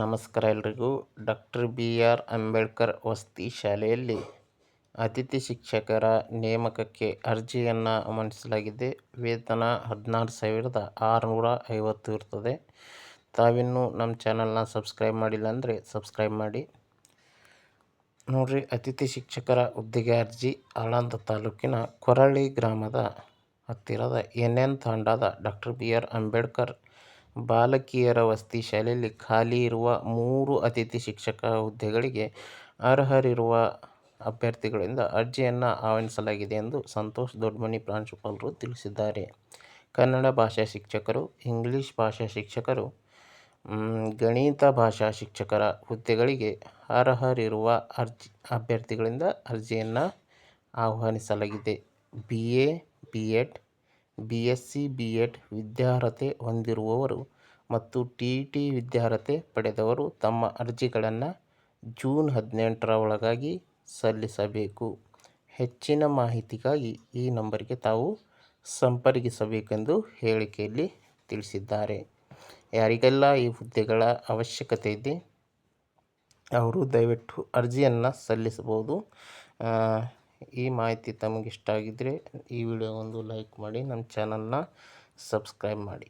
ನಮಸ್ಕಾರ ಎಲ್ರಿಗೂ. Doctor B R Ambedkar ವಸತಿ ಶಾಲೆಯಲ್ಲಿ ಅತಿಥಿ ಶಿಕ್ಷಕರ ನೇಮಕಕ್ಕೆ ಅರ್ಜಿಯನ್ನು ಆಮಂಡಿಸಲಾಗಿದೆ ವೇತನ ಹದಿನಾರು ಸಾವಿರದ ಆರುನೂರ ಐವತ್ತು ಇರ್ತದೆ. ತಾವಿನ್ನೂ ನಮ್ಮ ಚಾನಲ್ನ ಸಬ್ಸ್ಕ್ರೈಬ್ ಮಾಡಿಲ್ಲ ಅಂದರೆ ಸಬ್ಸ್ಕ್ರೈಬ್ ಮಾಡಿ. ನೋಡ್ರಿ, ಅತಿಥಿ ಶಿಕ್ಷಕರ ಹುದ್ದೆಗೆ ಅರ್ಜಿ. ಆಳಂದ ತಾಲೂಕಿನ ಕೊರಳಿ ಗ್ರಾಮದ ಹತ್ತಿರದ ಎನ್ ಎನ್ ತಾಂಡಾದ ಡಾಕ್ಟರ್ ಬಿ ಆರ್ ಅಂಬೇಡ್ಕರ್ ಬಾಲಕಿಯರ ವಸತಿ ಶಾಲೆಯಲ್ಲಿ ಖಾಲಿ ಇರುವ ಮೂರು ಅತಿಥಿ ಶಿಕ್ಷಕ ಹುದ್ದೆಗಳಿಗೆ ಅರ್ಹರಿರುವ ಅಭ್ಯರ್ಥಿಗಳಿಂದ ಅರ್ಜಿಯನ್ನು ಆಹ್ವಾನಿಸಲಾಗಿದೆ ಎಂದು ಸಂತೋಷ್ ದೊಡ್ಮನಿ ಪ್ರಾಂಶುಪಾಲರು ತಿಳಿಸಿದ್ದಾರೆ. ಕನ್ನಡ ಭಾಷಾ ಶಿಕ್ಷಕರು, ಇಂಗ್ಲಿಷ್ ಭಾಷಾ ಶಿಕ್ಷಕರು, ಗಣಿತ ಭಾಷಾ ಶಿಕ್ಷಕರ ಹುದ್ದೆಗಳಿಗೆ ಅರ್ಹರಿರುವ ಅಭ್ಯರ್ಥಿಗಳಿಂದ ಅರ್ಜಿಯನ್ನು ಆಹ್ವಾನಿಸಲಾಗಿದೆ. B. A, B. Ed, BSc, BEd ವಿದ್ಯಾರ್ಹತೆ ಹೊಂದಿರುವವರು ಮತ್ತು ಟಿಇಟಿ ವಿದ್ಯಾರ್ಹತೆ ಪಡೆದವರು ತಮ್ಮ ಅರ್ಜಿಗಳನ್ನು ಜೂನ್ ಹದಿನೆಂಟರ ಒಳಗಾಗಿ ಸಲ್ಲಿಸಬೇಕು. ಹೆಚ್ಚಿನ ಮಾಹಿತಿಗಾಗಿ ಈ ನಂಬರಿಗೆ ತಾವು ಸಂಪರ್ಕಿಸಬೇಕೆಂದು ಹೇಳಿಕೆಯಲ್ಲಿ ತಿಳಿಸಿದ್ದಾರೆ. ಯಾರಿಗೆಲ್ಲ ಈ ಹುದ್ದೆಗಳ ಅವಶ್ಯಕತೆ ಇದೆ ಅವರು ದಯವಿಟ್ಟು ಅರ್ಜಿಯನ್ನು ಸಲ್ಲಿಸಬಹುದು. ಈ ಮಾಹಿತಿ ತಮಗಿಷ್ಟ ಆಗಿದ್ದರೆ ಈ ವಿಡಿಯೋ ಒಂದು ಲೈಕ್ ಮಾಡಿ ನಮ್ಮ ಚಾನಲ್ನ ಸಬ್ಸ್ಕ್ರೈಬ್ ಮಾಡಿ.